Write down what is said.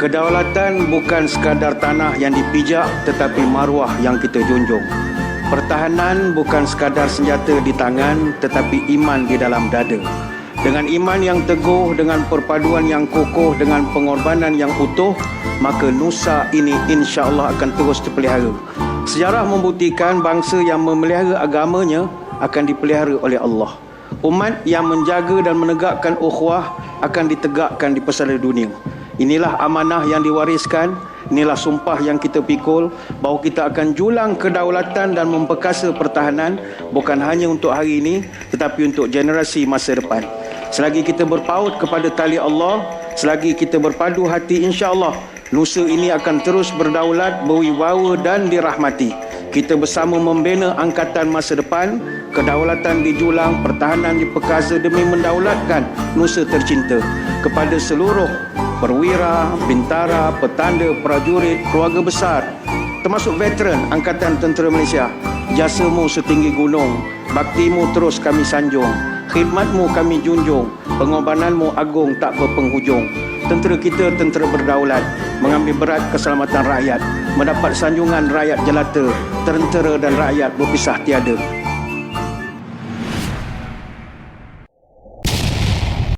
Kedaulatan bukan sekadar tanah yang dipijak tetapi maruah yang kita junjung. Pertahanan bukan sekadar senjata di tangan tetapi iman di dalam dada. Dengan iman yang teguh, dengan perpaduan yang kokoh, dengan pengorbanan yang utuh, maka Nusa ini insya Allah akan terus terpelihara. Sejarah membuktikan bangsa yang memelihara agamanya akan dipelihara oleh Allah. Umat yang menjaga dan menegakkan ukhuwah akan ditegakkan di pesara dunia. Inilah amanah yang diwariskan, inilah sumpah yang kita pikul bahawa kita akan julang kedaulatan dan memperkasa pertahanan bukan hanya untuk hari ini tetapi untuk generasi masa depan. Selagi kita berpaut kepada tali Allah, selagi kita berpadu hati insya-Allah, Nusa ini akan terus berdaulat, berwibawa dan dirahmati. Kita bersama membina angkatan masa depan, kedaulatan dijulang, pertahanan diperkasa demi mendaulatkan Nusa tercinta kepada seluruh perwira, bintara, petanda, prajurit, keluarga besar termasuk veteran Angkatan Tentera Malaysia. Jasamu setinggi gunung, baktimu terus kami sanjung, khidmatmu kami junjung, pengorbananmu agung tak berpenghujung. Tentera kita tentera berdaulat, mengambil berat keselamatan rakyat, mendapat sanjungan rakyat jelata, tentera dan rakyat berpisah tiada.